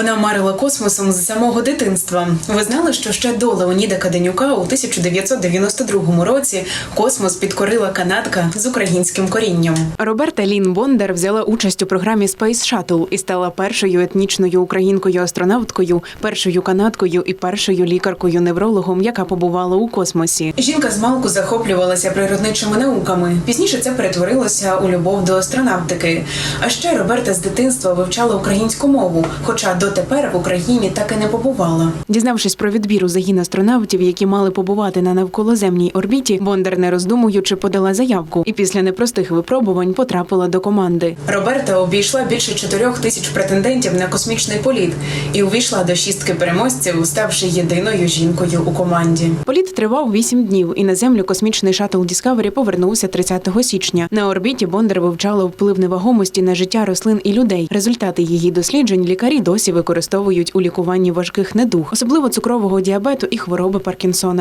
Вона марила космосом з самого дитинства. Ви знали, що ще до Леоніда Каденюка у 1992 році космос підкорила канадка з українським корінням. Роберта Лін Бондар взяла участь у програмі Space Shuttle і стала першою етнічною українкою-астронавткою, першою канадкою і першою лікаркою-неврологом, яка побувала у космосі. Жінка з малку захоплювалася природничими науками. Пізніше це перетворилося у любов до астронавтики. А ще Роберта з дитинства вивчала українську мову, хоча дотепер в Україні так і не побувала. Дізнавшись про відбір у загін астронавтів, які мали побувати на навколоземній орбіті, Бондар, не роздумуючи, подала заявку і після непростих випробувань потрапила до команди. Роберта обійшла більше чотирьох тисяч претендентів на космічний політ і увійшла до шістки переможців, ставши єдиною жінкою у команді. Політ тривав вісім днів, і на землю космічний шаттл Діскавері повернувся 30 січня. На орбіті Бондар вивчала вплив невагомості на життя рослин і людей. Результати її досліджень лікарі досі використовують у лікуванні важких недуг, особливо цукрового діабету і хвороби Паркінсона.